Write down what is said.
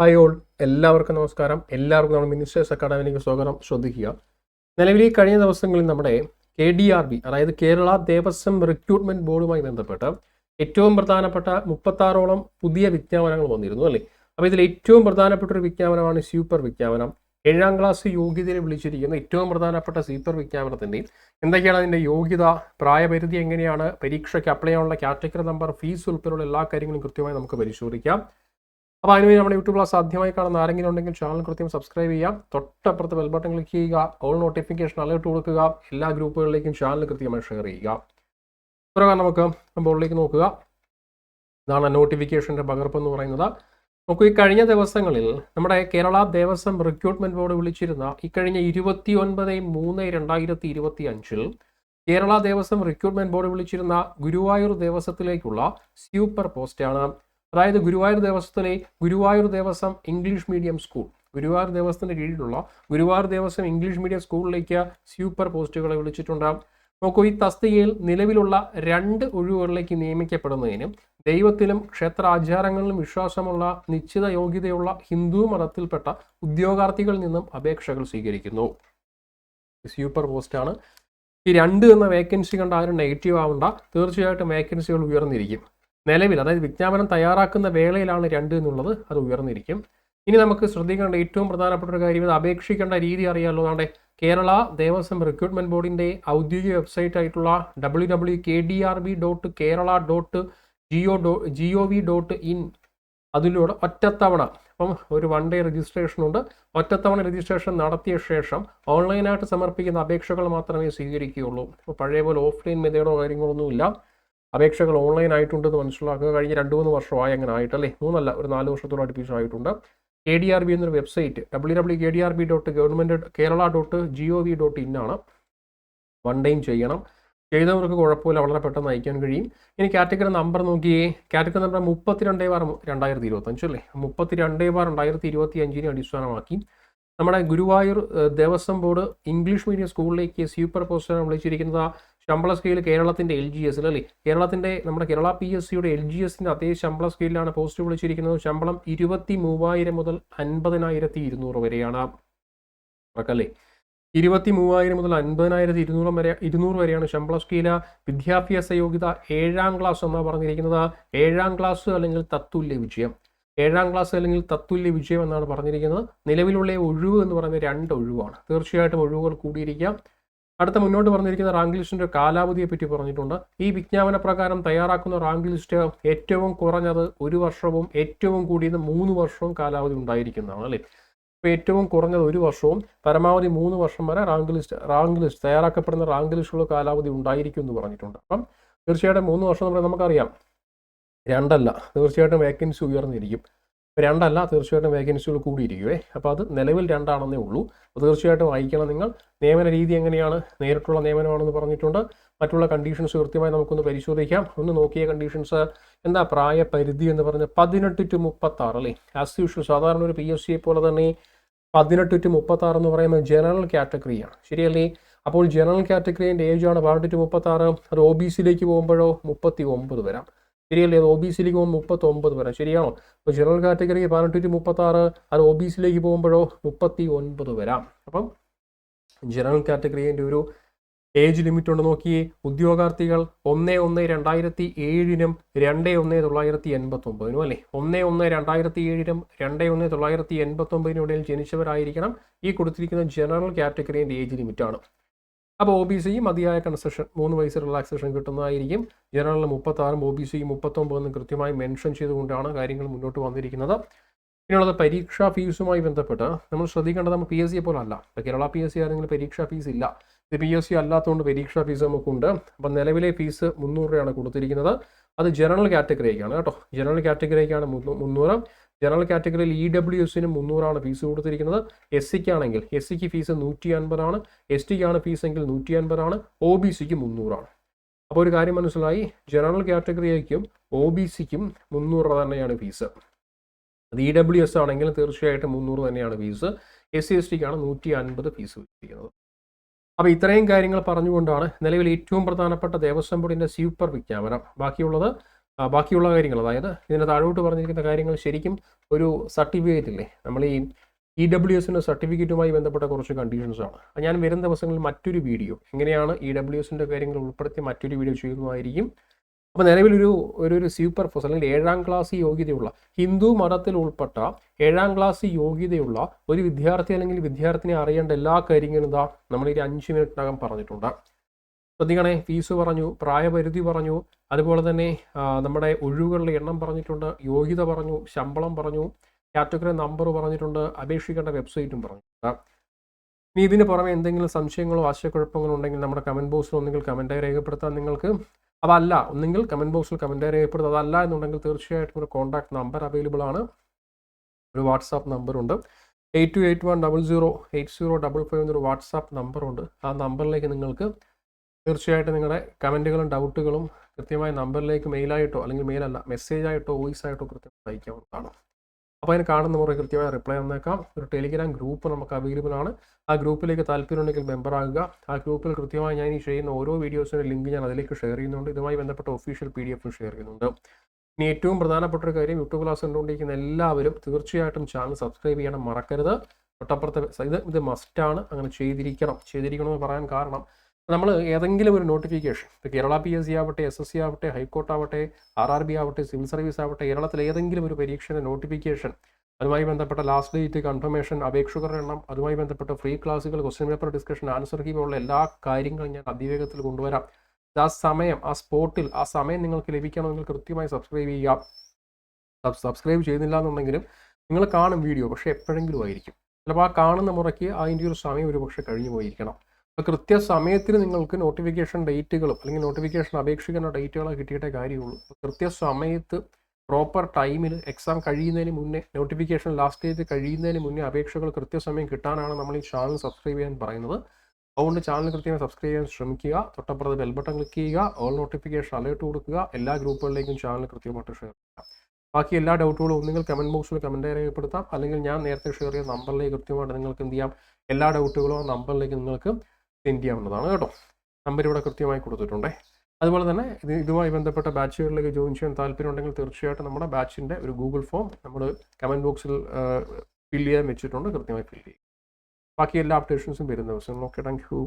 Hi all എല്ലാവർക്കും നമസ്കാരം. എല്ലാവർക്കും നമ്മുടെ മിനിസ്റ്റേഴ്സ് അക്കാഡമിയിലേക്ക് സ്വാഗതം. ശ്രദ്ധിക്കുക. നിലവിൽ ഈ കഴിഞ്ഞ ദിവസങ്ങളിൽ നമ്മുടെ കെ ഡി ആർ ബി അതായത് കേരള ദേവസ്വം റിക്രൂട്ട്മെന്റ് ബോർഡുമായി ബന്ധപ്പെട്ട് ഏറ്റവും പ്രധാനപ്പെട്ട മുപ്പത്താറോളം പുതിയ വിജ്ഞാപനങ്ങൾ വന്നിരുന്നു അല്ലേ? അപ്പോൾ ഇതിൽ ഏറ്റവും പ്രധാനപ്പെട്ട ഒരു വിജ്ഞാപനമാണ് സൂപ്പർ വിജ്ഞാപനം. ഏഴാം ക്ലാസ് യോഗ്യതയിൽ വിളിച്ചിരിക്കുന്ന ഏറ്റവും പ്രധാനപ്പെട്ട സൂപ്പർ വിജ്ഞാപനത്തിന്റെ എന്തൊക്കെയാണ് അതിന്റെ യോഗ്യത പ്രായപരിധി എങ്ങനെയാണ് പരീക്ഷയ്ക്ക് അപ്ലൈ ചെയ്യാനുള്ള കാറ്റഗറി നമ്പർ ഫീസ് ഉൾപ്പെടെയുള്ള എല്ലാ കാര്യങ്ങളും കൃത്യമായി നമുക്ക് പരിശോധിക്കാം. അപ്പോൾ അതിനുവേണ്ടി നമ്മുടെ യൂട്യൂബ് ക്ലാസ് ആദ്യമായി കാണുന്ന ആരെങ്കിലും ഉണ്ടെങ്കിൽ ചാനൽ കൃത്യം സബ്സ്ക്രൈബ് ചെയ്യാം തൊട്ടപ്പുറത്ത് ബെൽ ബട്ടൺ ക്ലിക്ക് ചെയ്യുക. ഓൾ നോട്ടിഫിക്കേഷൻ അലേർട്ട് കൊടുക്കുക. എല്ലാ ഗ്രൂപ്പുകളിലേക്കും ചാനൽ കൃത്യമായി ഷെയർ ചെയ്യുക. പ്രകാരം നമുക്ക് ബോർഡിലേക്ക് നോക്കുക. ഇതാണ് നോട്ടിഫിക്കേഷന്റെ പകർപ്പ് എന്ന് പറയുന്നത്. നമുക്ക് ഈ കഴിഞ്ഞ ദിവസങ്ങളിൽ നമ്മുടെ കേരള ദേവസ്വം റിക്രൂട്ട്മെന്റ് ബോർഡ് വിളിച്ചിരുന്ന ഈ കഴിഞ്ഞ ഇരുപത്തി ഒൻപത് മൂന്ന് രണ്ടായിരത്തി ഇരുപത്തി അഞ്ചിൽ കേരള ദേവസ്വം റിക്രൂട്ട്മെന്റ് ബോർഡ് വിളിച്ചിരുന്ന ഗുരുവായൂർ ദേവസ്വത്തിലേക്കുള്ള സൂപ്പർ പോസ്റ്റാണ് അതായത് Guruvayur ദേവസ്വത്തിലെ Guruvayur Devaswom English medium school. Guruvayur ദേവസ്വത്തിന്റെ കീഴിലുള്ള ഗുരുവായൂർ ദേവസ്വം ഇംഗ്ലീഷ് മീഡിയം സ്കൂളിലേക്ക് സൂപ്പർ പോസ്റ്റുകളെ വിളിച്ചിട്ടുണ്ട്. നോക്കൂ ഈ തസ്തികയിൽ നിലവിലുള്ള രണ്ട് ഒഴിവുകളിലേക്ക് നിയമിക്കപ്പെടുന്നതിനും ദൈവത്തിലും ക്ഷേത്ര ആചാരങ്ങളിലും വിശ്വാസമുള്ള നിശ്ചിത യോഗ്യതയുള്ള ഹിന്ദു മതത്തിൽപ്പെട്ട ഉദ്യോഗാർത്ഥികളിൽ നിന്നും അപേക്ഷകൾ സ്വീകരിക്കുന്നു. സൂപ്പർ പോസ്റ്റാണ് ഈ രണ്ട് എന്ന വേക്കൻസി കണ്ട ആരും നെഗറ്റീവ് ആവണ്ട. തീർച്ചയായിട്ടും വേക്കൻസികൾ ഉയർന്നിരിക്കും. നിലവിൽ അതായത് വിജ്ഞാപനം തയ്യാറാക്കുന്ന വേളയിലാണ് രണ്ട് എന്നുള്ളത് അത് ഉയർന്നിരിക്കും. ഇനി നമുക്ക് ശ്രദ്ധിക്കേണ്ട ഏറ്റവും പ്രധാനപ്പെട്ട ഒരു കാര്യം ഇത് അപേക്ഷിക്കേണ്ട രീതി അറിയാമല്ലോ അതാണ് കേരള ദേവസ്വം റിക്രൂട്ട്മെന്റ് ബോർഡിന്റെ ഔദ്യോഗിക വെബ്സൈറ്റ് ആയിട്ടുള്ള W W K D R B dot Kerala dot G O Dr G V dot in അതിലൂടെ ഒറ്റത്തവണ അപ്പം ഒരു വൺ ഡേ രജിസ്ട്രേഷൻ ഉണ്ട്. ഒറ്റത്തവണ രജിസ്ട്രേഷൻ നടത്തിയ ശേഷം ഓൺലൈനായിട്ട് സമർപ്പിക്കുന്ന അപേക്ഷകൾ മാത്രമേ സ്വീകരിക്കുകയുള്ളൂ. പഴയ പോലെ ഓഫ്ലൈൻ മെതേഡോ കാര്യങ്ങളൊന്നുമില്ല. അപേക്ഷകൾ ഓൺലൈൻ ആയിട്ടുണ്ടെന്ന് മനസ്സിലാക്കുക. കഴിഞ്ഞ രണ്ട് മൂന്ന് വർഷമായി അങ്ങനെ ആയിട്ടല്ലേ? മൂന്നല്ല ഒരു നാല് വർഷത്തോളം അടുപ്പിച്ചായിട്ടുണ്ട് കെ ഡി ആർ ബി എന്നൊരു website W W K D R B dot government Kerala dot G O V dot in ആണ്. വൺ ടൈം ചെയ്യണം. ചെയ്തവർക്ക് കുഴപ്പമില്ല വളരെ പെട്ടെന്ന് അയക്കാൻ കഴിയും. ഇനി കാറ്റഗറി നമ്പർ നോക്കിയേ. കാറ്റഗറി നമ്പർ മുപ്പത്തിരണ്ട് ബാർ രണ്ടായിരത്തി ഇരുപത്തഞ്ച് അല്ലേ? മുപ്പത്തിരണ്ട് ബാർ രണ്ടായിരത്തി ഇരുപത്തി അഞ്ചിനെ അടിസ്ഥാനമാക്കി നമ്മുടെ Guruvayur Devaswom board English medium സ്കൂളിലേക്ക് സൂപ്പർ പോസ്റ്റർ വിളിച്ചിരിക്കുന്നത് ശമ്പള സ്കെയിൽ കേരളത്തിന്റെ എൽ ജി എസിൽ അല്ലേ? കേരളത്തിന്റെ നമ്മുടെ കേരള പി എസ് സിയുടെ എൽ ജി എസിന്റെ അതേ ശമ്പള സ്കെയിലാണ് പോസ്റ്റ് വിളിച്ചിരിക്കുന്നത്. ശമ്പളം ഇരുപത്തി മൂവായിരം മുതൽ അൻപതിനായിരത്തി ഇരുന്നൂറ് വരെയാണ് അല്ലേ? ഇരുപത്തി മൂവായിരം മുതൽ അൻപതിനായിരത്തി ഇരുന്നൂറ് വരെ ഇരുന്നൂറ് വരെയാണ് ശമ്പള സ്കീല വിദ്യാഭ്യാസ യോഗ്യത ഏഴാം ക്ലാസ് എന്നാണ് പറഞ്ഞിരിക്കുന്നത്. ഏഴാം ക്ലാസ് അല്ലെങ്കിൽ തത്തുല്യ വിജയം. ഏഴാം ക്ലാസ് അല്ലെങ്കിൽ തത്തുല്യ വിജയം എന്നാണ് പറഞ്ഞിരിക്കുന്നത്. നിലവിലുള്ള ഒഴിവ് എന്ന് പറയുന്നത് രണ്ട് ഒഴിവാണ്. തീർച്ചയായിട്ടും ഒഴിവുകൾ കൂടിയിരിക്കാം. അടുത്ത മുന്നോട്ട് പറഞ്ഞിരിക്കുന്ന റാങ്ക് ലിസ്റ്റിന്റെ കാലാവധിയെ പറ്റി പറഞ്ഞിട്ടുണ്ട്. ഈ വിജ്ഞാപന പ്രകാരം തയ്യാറാക്കുന്ന റാങ്ക് ലിസ്റ്റ് ഏറ്റവും കുറഞ്ഞത് ഒരു വർഷവും ഏറ്റവും കൂടിയത് മൂന്ന് വർഷവും കാലാവധി ഉണ്ടായിരിക്കുന്നതാണ് അല്ലേ? ഇപ്പോൾ ഏറ്റവും കുറഞ്ഞത് ഒരു വർഷവും പരമാവധി മൂന്ന് വർഷം വരെ റാങ്ക് ലിസ്റ്റ് റാങ്ക് ലിസ്റ്റ് തയ്യാറാക്കപ്പെടുന്ന റാങ്ക് ലിസ്റ്റുകൾ കാലാവധി ഉണ്ടായിരിക്കും എന്ന് പറഞ്ഞിട്ടുണ്ട്. അപ്പം തീർച്ചയായിട്ടും മൂന്ന് വർഷം എന്ന് നമുക്കറിയാം. രണ്ടല്ല. തീർച്ചയായിട്ടും വേക്കൻസി ഉയർന്നിരിക്കും. രണ്ടല്ല തീർച്ചയായിട്ടും വേക്കൻസികൾ കൂടിയിരിക്കുവേ. അപ്പോൾ അത് നിലവിൽ രണ്ടാണെന്നേ ഉള്ളൂ. അപ്പോൾ തീർച്ചയായിട്ടും വായിക്കണം നിങ്ങൾ. നിയമന രീതി എങ്ങനെയാണ്? നേരിട്ടുള്ള നിയമനമാണെന്ന് പറഞ്ഞിട്ടുണ്ട്. മറ്റുള്ള കണ്ടീഷൻസ് കൃത്യമായി നമുക്കൊന്ന് പരിശോധിക്കാം. ഒന്ന് നോക്കിയ കണ്ടീഷൻസ് എന്താ പ്രായപരിധി എന്ന് പറഞ്ഞ് പതിനെട്ട് ടു മുപ്പത്തി ആറ് അല്ലേ? ആസ് യൂഷ്വൽ സാധാരണ ഒരു പി എസ് സിയെ പോലെ തന്നെ പതിനെട്ട് ടു മുപ്പത്തി ആറ് എന്ന് പറയുന്നത് ജനറൽ കാറ്റഗറിയാണ് ശരിയല്ലേ? അപ്പോൾ ജനറൽ കാറ്റഗറിന്റെ ഏജ് ആണ് പതിനെട്ട് ടു മുപ്പത്തി ആറ് അത് ഒ ബി സിയിലേക്ക് പോകുമ്പോഴോ മുപ്പത്തി ഒമ്പത് വരാം. ശരിയല്ലേ? അത് ഒ ബി സിയിലേക്ക് പോകുമ്പോൾ മുപ്പത്തൊമ്പത് വരാം. ശരിയാണോ? അപ്പോൾ ജനറൽ കാറ്റഗറി പതിനെട്ട് ടു മുപ്പത്തി ആറ് അത് ഒ ബി സിയിലേക്ക് പോകുമ്പോഴോ മുപ്പത്തി ഒൻപത് വരാം. അപ്പം ജനറൽ കാറ്റഗറിന്റെ ഒരു ഏജ് ലിമിറ്റ് ഉണ്ട്. നോക്കിയേ ഉദ്യോഗാർത്ഥികൾ ഒന്ന് ഒന്ന് രണ്ടായിരത്തി ഏഴിനും രണ്ട് ഒന്ന് തൊള്ളായിരത്തി എൺപത്തി ഒമ്പതിനും അല്ലേ? ഒന്ന് ഒന്ന് രണ്ടായിരത്തി ഏഴിനും രണ്ട് ഒന്ന് തൊള്ളായിരത്തി എൺപത്തി ഒമ്പതിനും ഇടയിൽ ജനിച്ചവരായിരിക്കണം ഈ കൊടുത്തിരിക്കുന്ന ജനറൽ കാറ്റഗറിന്റെ ഏജ് ലിമിറ്റാണ് അപ്പോൾ ഒ ബി സിയും മതിയായ കൺസെഷൻ മൂന്ന് വയസ്സ് റിലാക്സേഷൻ കിട്ടുന്നതായിരിക്കും. ജനറലിൽ മുപ്പത്താറും ഒ ബി സി മുപ്പത്തൊമ്പതെന്നും കൃത്യമായി മെൻഷൻ ചെയ്തുകൊണ്ടാണ് കാര്യങ്ങൾ മുന്നോട്ട് വന്നിരിക്കുന്നത്. പിന്നെയുള്ളത് പരീക്ഷാ ഫീസുമായി ബന്ധപ്പെട്ട് നമ്മൾ ശ്രദ്ധിക്കേണ്ടത് നമ്മൾ പി എസ് സിയെ പോലെ അല്ല. കേരള പി എസ് സി ആണെങ്കിൽ പരീക്ഷാ ഫീസ് ഇല്ല. ഇത് പി എസ് സി അല്ലാത്തതുകൊണ്ട് പരീക്ഷാ ഫീസ് നമുക്കുണ്ട്. അപ്പം നിലവിലെ ഫീസ് മുന്നൂറ് രൂപയാണ് കൊടുത്തിരിക്കുന്നത്. അത് ജനറൽ കാറ്റഗറിക്കാണ് കേട്ടോ. ജനറൽ കാറ്റഗറിക്കാണ് മുന്നൂറ്. ജനറൽ കാറ്റഗറിയിൽ ഇ ഡബ്ല്യു എസിന് മുന്നൂറാണ് ഫീസ് കൊടുത്തിരിക്കുന്നത്. എസ് സിക്ക് ആണെങ്കിൽ എസ് സിക്ക് ഫീസ് നൂറ്റി അൻപതാണ് എസ് ടിക്കാണ് ഫീസ് എങ്കിൽ നൂറ്റി അൻപതാണ് ഒ ബി സിക്ക് മുന്നൂറാണ്. അപ്പോൾ ഒരു കാര്യം മനസ്സിലായി. ജനറൽ കാറ്റഗറിക്കും ഒ ബി സിക്കും മുന്നൂറ് തന്നെയാണ് ഫീസ്. അത് ഇ ഡബ്ല്യു എസ് ആണെങ്കിൽ തീർച്ചയായിട്ടും മുന്നൂറ് തന്നെയാണ് ഫീസ്. എസ് സി എസ് ടിക്കാണ് നൂറ്റി അൻപത് ഫീസ് വെച്ചിരിക്കുന്നത് അപ്പോൾ ഇത്രയും കാര്യങ്ങൾ പറഞ്ഞുകൊണ്ടാണ് നിലവിൽ ഏറ്റവും പ്രധാനപ്പെട്ട ദേവസ്വം ബോർഡിന്റെ സൂപ്പർ വിജ്ഞാപനം. ബാക്കിയുള്ളത് ബാക്കിയുള്ള കാര്യങ്ങൾ അതായത് ഇതിന് താഴോട്ട് പറഞ്ഞിരിക്കുന്ന കാര്യങ്ങൾ ശരിക്കും ഒരു സർട്ടിഫിക്കറ്റ് ഇല്ലേ? നമ്മൾ ഈ ഇ ഡബ്ല്യു എസിന്റെ സർട്ടിഫിക്കറ്റുമായി ബന്ധപ്പെട്ട കുറച്ച് കണ്ടീഷൻസാണ് ഞാൻ വരും ദിവസങ്ങളിൽ മറ്റൊരു വീഡിയോ എങ്ങനെയാണ് ഇ ഡബ്ല്യു എസിന്റെ കാര്യങ്ങൾ ഉൾപ്പെടുത്തി മറ്റൊരു വീഡിയോ ചെയ്യുന്നതായിരിക്കും. അപ്പോൾ നിലവിലൊരു ഒരു ഒരു സൂപ്പർ ഫോസ് അല്ലെങ്കിൽ ഏഴാം ക്ലാസ് യോഗ്യതയുള്ള ഹിന്ദു മതത്തിൽ ഉൾപ്പെട്ട ഏഴാം ക്ലാസ് യോഗ്യതയുള്ള ഒരു വിദ്യാർത്ഥി അല്ലെങ്കിൽ വിദ്യാർത്ഥിനെ അറിയേണ്ട എല്ലാ കാര്യങ്ങളും ഇതാ നമ്മൾ ഈ അഞ്ച് മിനിറ്റിനകം പറഞ്ഞിട്ടുണ്ട്. ശ്രദ്ധിക്കണേ ഫീസ് പറഞ്ഞു പ്രായപരിധി പറഞ്ഞു അതുപോലെ തന്നെ നമ്മുടെ ഒഴിവുകളുടെ എണ്ണം പറഞ്ഞിട്ടുണ്ട് യോഗ്യത പറഞ്ഞു ശമ്പളം പറഞ്ഞു കാറ്റഗറി നമ്പർ പറഞ്ഞിട്ടുണ്ട് അപേക്ഷിക്കേണ്ട വെബ്സൈറ്റും പറഞ്ഞു. ഇനി ഇതിന് പുറമെ എന്തെങ്കിലും സംശയങ്ങളോ ആശയക്കുഴപ്പങ്ങളോ ഉണ്ടെങ്കിൽ നമ്മുടെ കമന്റ് ബോക്സിൽ ഒന്നെങ്കിൽ കമന്റായി രേഖപ്പെടുത്താൻ നിങ്ങൾക്ക്. അതല്ല ഒന്നെങ്കിൽ കമന്റ് ബോക്സിൽ കമന്റായി രേഖപ്പെടുത്തുക. അതല്ല എന്നുണ്ടെങ്കിൽ തീർച്ചയായിട്ടും ഒരു കോൺടാക്ട് നമ്പർ അവൈലബിൾ ആണ്. ഒരു WhatsApp നമ്പറുണ്ട് eight two eight one double zero eight zero double five എന്നൊരു വാട്സാപ്പ് നമ്പറുണ്ട് ആ നമ്പറിലേക്ക് നിങ്ങൾക്ക് തീർച്ചയായിട്ടും നിങ്ങളുടെ കമന്റുകളും ഡൗട്ടുകളും കൃത്യമായ നമ്പറിലേക്ക് മെയിലായിട്ടോ അല്ലെങ്കിൽ മെയിലല്ല മെസ്സേജായിട്ടോ വോയിസ് ആയിട്ടോ കൃത്യമായി അയക്കാവുന്നതാണ്. അപ്പോൾ അതിന് കാണുന്ന മുറ കൃത്യമായ റിപ്ലൈ തന്നേക്കാം. ഒരു ടെലിഗ്രാം ഗ്രൂപ്പ് നമുക്ക് അവൈലബിൾ ആണ്. ആ ഗ്രൂപ്പിലേക്ക് താല്പര്യമുണ്ടെങ്കിൽ മെമ്പർ ആകുക. ആ ഗ്രൂപ്പിൽ കൃത്യമായി ഞാൻ ഈ ചെയ്യുന്ന ഓരോ വീഡിയോസിന്റെ ലിങ്ക് ഞാൻ അതിലേക്ക് ഷെയർ ചെയ്യുന്നുണ്ട്. ഇതുമായി ബന്ധപ്പെട്ട ഒഫീഷ്യൽ പി ഡി എഫും ഷെയർ ചെയ്യുന്നുണ്ട്. ഇനി ഏറ്റവും പ്രധാനപ്പെട്ട ഒരു കാര്യം യൂട്യൂബ് ക്ലാസ് കണ്ടുകൊണ്ടിരിക്കുന്ന എല്ലാവരും തീർച്ചയായിട്ടും ചാനൽ സബ്സ്ക്രൈബ് ചെയ്യണം മറക്കരുത്. തൊട്ടപ്പുറത്തെ ഇത് ഇത് മസ്റ്റാണ് അങ്ങനെ ചെയ്തിരിക്കണം. ചെയ്തിരിക്കണമെന്ന് പറയാൻ കാരണം നമ്മൾ ഏതെങ്കിലും ഒരു നോട്ടിഫിക്കേഷൻ ഇപ്പോൾ കേരള പി എസ് സി ആവട്ടെ എസ് എസ് സി ആവട്ടെ ഹൈക്കോർട്ട് ആവട്ടെ ആർ ആർ ബി ആവട്ടെ സിവിൽ സർവീസ് ആവട്ടെ കേരളത്തിൽ ഏതെങ്കിലും ഒരു പരീക്ഷയുടെ നോട്ടിഫിക്കേഷൻ അതുമായി ബന്ധപ്പെട്ട ലാസ്റ്റ് ഡേറ്റ് കൺഫർമേഷൻ അപേക്ഷകരുടെ എണ്ണം അതുമായി ബന്ധപ്പെട്ട ഫ്രീ ക്ലാസ്സുകൾ question paper discussion answer key ഉള്ള എല്ലാ കാര്യങ്ങളും ഞാൻ അതിവേഗത്തിൽ കൊണ്ടുവരാം. ആ സമയം ആ സ്പോട്ടിൽ ആ സമയം നിങ്ങൾക്ക് ലഭിക്കണമെങ്കിൽ കൃത്യമായി സബ്സ്ക്രൈബ് ചെയ്യുക. സബ്സ്ക്രൈബ് ചെയ്യുന്നില്ല എന്നുണ്ടെങ്കിലും നിങ്ങൾ കാണും വീഡിയോ പക്ഷേ എപ്പോഴെങ്കിലും ആയിരിക്കും. ചിലപ്പോൾ ആ കാണുന്ന മുറയ്ക്ക് അതിന്റെ ഒരു സമയം ഒരു പക്ഷേ കഴിഞ്ഞു പോയിരിക്കണം കൃത്യസമയത്തിന് നിങ്ങൾക്ക് നോട്ടിഫിക്കേഷൻ ഡേറ്റുകളും അല്ലെങ്കിൽ നോട്ടിഫിക്കേഷൻ അപേക്ഷിക്കുന്ന ഡേറ്റുകളോ കിട്ടിയിട്ടേ കാര്യമുള്ളൂ. കൃത്യസമയത്ത് പ്രോപ്പർ ടൈമിൽ എക്സാം കഴിയുന്നതിന് മുന്നേ നോട്ടിഫിക്കേഷൻ ലാസ്റ്റ് ഡേറ്റ് കഴിയുന്നതിന് മുന്നേ അപേക്ഷകൾ കൃത്യസമയം കിട്ടാനാണ് നമ്മൾ ഈ ചാനൽ സബ്സ്ക്രൈബ് ചെയ്യാൻ പറയുന്നത്. അതുകൊണ്ട് ചാനൽ കൃത്യമായി സബ്സ്ക്രൈബ് ചെയ്യാൻ ശ്രമിക്കുക. തൊട്ടപ്പുറത്ത് ബെൽ ബട്ടൺ ക്ലിക്ക് ചെയ്യുക. ഓൾ നോട്ടിഫിക്കേഷൻ അലേർട്ട് കൊടുക്കുക. എല്ലാ ഗ്രൂപ്പുകളിലേക്കും ചാനൽ കൃത്യമായിട്ട് ഷെയർ ചെയ്യുക. ബാക്കി എല്ലാ ഡൗട്ടുകളും ഒന്നുകിൽ കമന്റ് ബോക്സിൽ കമന്റ് രേഖപ്പെടുത്താം. അല്ലെങ്കിൽ ഞാൻ നേരത്തെ ഷെയർ ചെയ്ത നമ്പറിലേക്ക് കൃത്യമായിട്ട് നിങ്ങൾക്ക് എന്ത് ചെയ്യാം? എല്ലാ ഡൗട്ടുകളും ആ നമ്പറിലേക്ക് നിങ്ങൾക്ക് സെൻഡ് ചെയ്യാവുന്നതാണ് കേട്ടോ. നമ്പർ ഇവിടെ കൃത്യമായി കൊടുത്തിട്ടുണ്ട്. അതുപോലെ തന്നെ ഇത് ഇതുമായി ബന്ധപ്പെട്ട ബാച്ചുകളിലേക്ക് ജോയിൻ ചെയ്യാൻ താല്പര്യമുണ്ടെങ്കിൽ തീർച്ചയായിട്ടും നമ്മുടെ ബാച്ചിന്റെ ഒരു ഗൂഗിൾ ഫോം നമ്മൾ കമന്റ് ബോക്സിൽ ഫില്ല് ചെയ്യാൻ വെച്ചിട്ടുണ്ട്. കൃത്യമായി ഫില്ല് ചെയ്യും. ബാക്കി എല്ലാ അപ്ഡേഷൻസും വരുന്ന ദിവസം ഓക്കെ താങ്ക് യു.